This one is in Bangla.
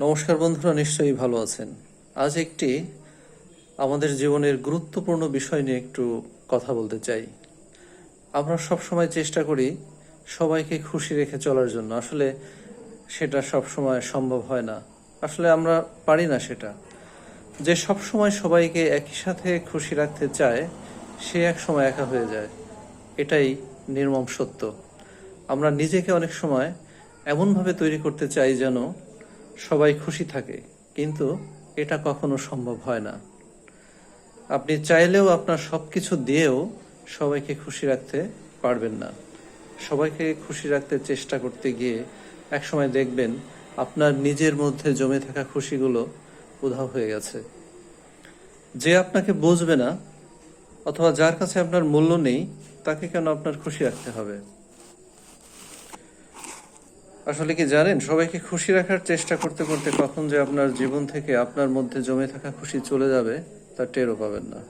নমস্কার বন্ধুরা, নিশ্চয়ই ভালো আছেন। আজ একটি আমাদের জীবনের গুরুত্বপূর্ণ বিষয় নিয়ে একটু কথা বলতে চাই। আমরা সব সময় চেষ্টা করি সবাইকে খুশি রেখে চলার জন্য। আসলে সেটা সব সময় সম্ভব হয় না। আসলে আমরা পারি না সেটা। যে সব সময় সবাইকে একই সাথে খুশি রাখতে চায়, সে এক সময় একা হয়ে যায়। এটাই নির্মম সত্য। আমরা নিজেকে অনেক সময় এমনভাবে তৈরি করতে চাই যেন সবাই খুশি থাকে, কিন্তু এটা কখনো সম্ভব হয় না। আপনি চাইলেও আপনার সব কিছু দিয়েও সবাইকে খুশি রাখতে পারবেন না। সবাইকে খুশি রাখতে চেষ্টা করতে গিয়ে একসময় দেখবেন আপনার নিজের মধ্যে জমে থাকা খুশিগুলো উধাও হয়ে গেছে। যে আপনাকে বুঝবে না, অথবা যার কাছে আপনার মূল্য নেই, তাকে কেন আপনার খুশি রাখতে হবে? আসলে কি জানেন, সবাইকে খুশি রাখার চেষ্টা করতে করতে কখন যে আপনার জীবন থেকে আপনার মধ্যে জমে থাকা খুশি চলে যাবে, তা টেরও পাবেন না।